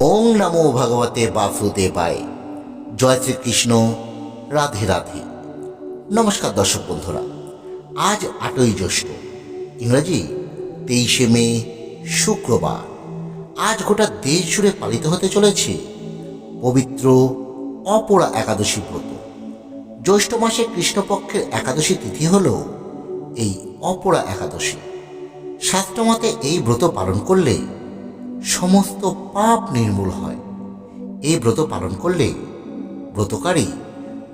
ওং নমো ভগবতে বাসুদেবায় জয় শ্রীকৃষ্ণ, রাধে রাধে। নমস্কার দর্শক বন্ধুরা, আজ আটই জ্যৈষ্ঠ, ইংরাজি তেইশে মে, শুক্রবার। আজ গোটা দেশ জুড়ে পালিত হতে চলেছে পবিত্র অপরা একাদশী ব্রত। জ্যৈষ্ঠ মাসে কৃষ্ণপক্ষের একাদশী তিথি হল এই অপরা একাদশী। শাস্ত্রমতে এই ব্রত পালন করলে সমস্ত পাপ নির্মূল হয়। এই ব্রত পালন করলে ব্রতকারী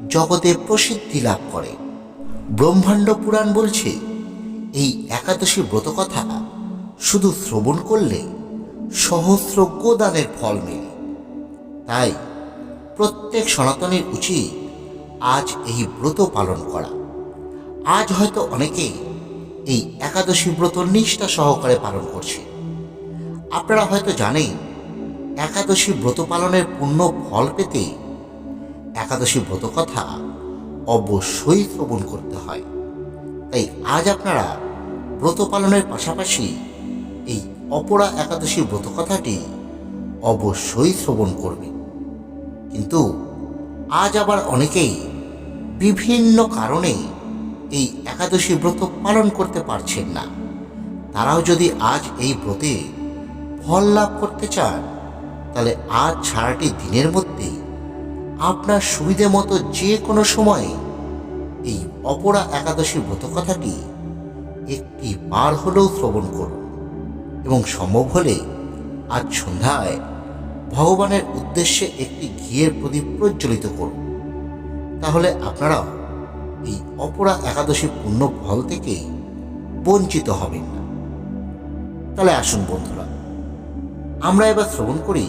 জগতে প্রসিদ্ধি লাভ করে। ব্রহ্মাণ্ড পুরাণ বলছে, এই একাদশী ব্রত কথা শুধু শ্রবণ করলে সহস্র গোদানের ফল মেলে। তাই প্রত্যেক সনাতনের উচিত আজ এই ব্রত পালন করা। আজ হয়তো অনেকেই এই একাদশী ব্রত নিষ্ঠা সহকারে পালন করছে। আপনারা হয়তো জানেন, একাদশী ব্রত পালনের পূর্ণ ফল পেতে একাদশী ব্রত কথা অবশ্যই শ্রবণ করতে হয়। তাই আজ আপনারা ব্রত পালনের পাশাপাশি এই অপরা একাদশী ব্রত কথাটি অবশ্যই শ্রবণ করবেন। কিন্তু আজ আবার অনেকেই বিভিন্ন কারণে এই একাদশী ব্রত পালন করতে পারছেন না। তারাও যদি আজ এই ব্রতে ফল লাভ করতে চান, তাহলে আজ সারাটি দিনের মধ্যে আপনার সুবিধে মতো যে কোনো সময়ে এই অপরা একাদশী ব্রত কথাটি একটি বার হলেও শ্রবণ করুন এবং সম্ভব হলে আজ সন্ধ্যায় ভগবানের উদ্দেশ্যে একটি ঘিয়ের প্রদীপ প্রজ্বলিত করুন। তাহলে আপনারাও এই অপরা একাদশী পূর্ণ ফল থেকে বঞ্চিত হবেন না। তাহলে আসুন বন্ধুরা আমরা এবার শ্রবণ করি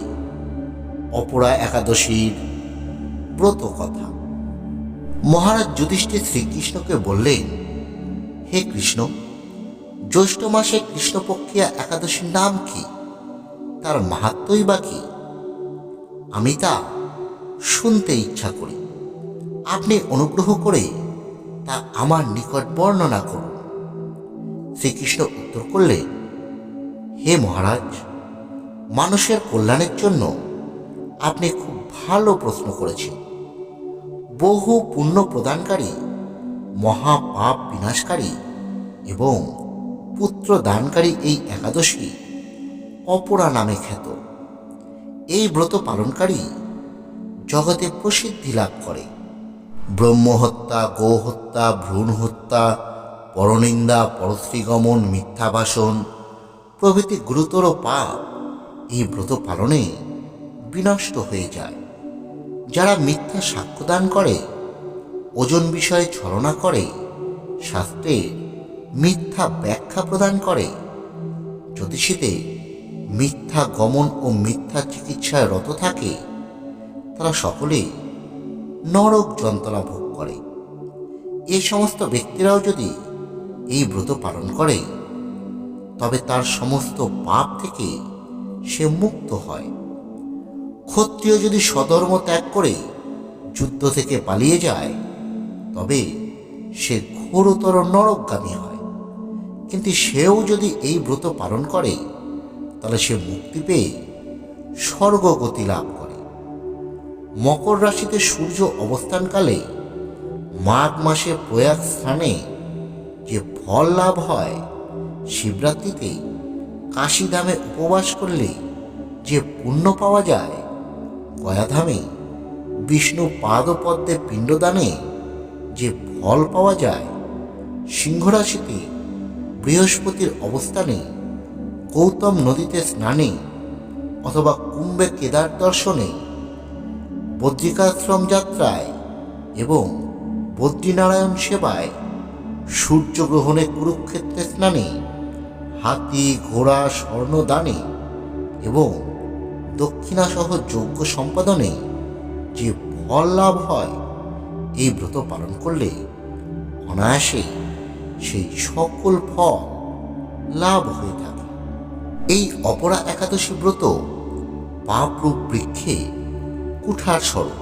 অপরা একাদশীর ব্রত কথা। মহারাজ যুধিষ্ঠির শ্রীকৃষ্ণকে বললেন, হে কৃষ্ণ, জ্যৈষ্ঠ মাসে কৃষ্ণপক্ষিয়া একাদশীর নাম কি? তার মাহাত্মই বা কি? আমি তা শুনতে ইচ্ছা করি। আপনি অনুগ্রহ করে তা আমার নিকট বর্ণনা করুন। শ্রীকৃষ্ণ উত্তর করলেন, হে মহারাজ মানুষের কল্যাণের জন্য আপনি খুব ভালো প্রশ্ন করেছেন। বহু পুণ্য প্রদানকারী, মহাপাপ বিনাশকারী এবং পুত্র দানকারী এই একাদশী অপরা নামে খ্যাত। এই ব্রত পালনকারী জগতে প্রসিদ্ধি লাভ করে। ব্রহ্মহত্যা গোহত্যা ভ্রূণ হত্যা, পরনিন্দা, পরশ্রীগমন মিথ্যাভাষণ প্রভৃতি গুরুতর পাপ এই ব্রত পালনে বিনষ্ট হয়ে যায়। যারা মিথ্যা সাক্ষ্যদান করে, ওজন বিষয়ে ছলনা করে শাস্ত্রের মিথ্যা ব্যাখ্যা প্রদান করে, জ্যোতিষীতে মিথ্যা গমন ও মিথ্যা চিকিৎসায় রত থাকে, তারা সকলে নরক যন্ত্রণা ভোগ করে। এই সমস্ত ব্যক্তিরাও যদি এই ব্রত পালন করে, তবে তার সমস্ত পাপ থেকে সে মুক্ত হয়। ক্ষত্রিয় যদি সধর্ম ত্যাগ করে যুদ্ধ থেকে পালিয়ে যায়, তবে সে ঘোরতর নরকগামী হয়। কিন্তু সেও যদি এই ব্রত পালন করে, তাহলে সে মুক্তি পেয়ে স্বর্গগতি লাভ করে। মকর রাশিতে সূর্য অবস্থানকালে মাঘ মাসে প্রয়াগ স্থানে যে ফল লাভ হয় শিবরাত্রিতে কাশীধামে উপবাস করলে যে পুণ্য পাওয়া যায় গয়াধামে বিষ্ণু পাদপদ্মে পিণ্ডদানে যে ফল পাওয়া যায়, সিংহরাশিতে বৃহস্পতির অবস্থানে, গৌতম নদীতে স্নানে অথবা কুম্ভে কেদার দর্শনে, বদ্রিকাশ্রম যাত্রায় এবং বদ্রীনারায়ণ সেবায় সূর্যগ্রহণে কুরুক্ষেত্রে স্নানে হাতি, ঘোড়া, স্বর্ণদানে এবং দক্ষিণাসহ যজ্ঞ সম্পাদনে যে ফল লাভ হয়, এই ব্রত পালন করলে অনায়াসে সেই সকল ফল লাভ হয়ে থাকে। এই অপরা একাদশী ব্রত পাপরূপ বৃক্ষে কুঠার স্বরূপ,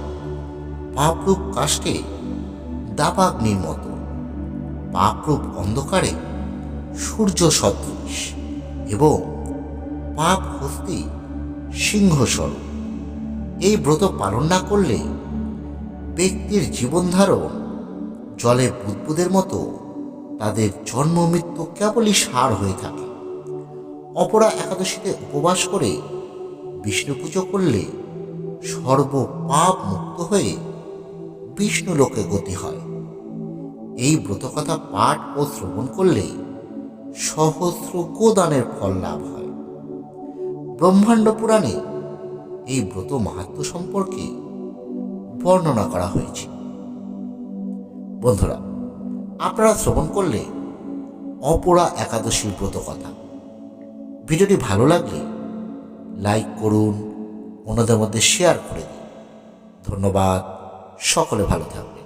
পাপরূপ কাষ্টে দাবাগ্নির মতো, পাপরূপ অন্ধকারে সূর্য সদৃশ এবং পাপ হস্তি সিংহস্বরূপ এই ব্রত পালন না করলে ব্যক্তির জীবনধারণ জলে বুদবুদের মতো, তাদের জন্ম মৃত্যু কেবলই সার হয়ে থাকে। অপরা একাদশীতে উপবাস করে বিষ্ণু পুজো করলে সর্ব পাপ মুক্ত হয়ে বিষ্ণু লোকে গতি হয়। এই ব্রতকথা পাঠ ও শ্রবণ করলে সহস্র গোদানের ফল লাভ হয়। ব্রহ্মাণ্ড পুরাণে এই ব্রত মাহাত্ম সম্পর্কে বর্ণনা করা হয়েছে। বন্ধুরা, আপনারা শ্রবণ করলে অপরা একাদশীর ব্রত কথা। ভিডিওটি ভালো লাগলে লাইক করুন, অন্যদের মধ্যে শেয়ার করে দিন। ধন্যবাদ, সকলে ভালো থাকবেন।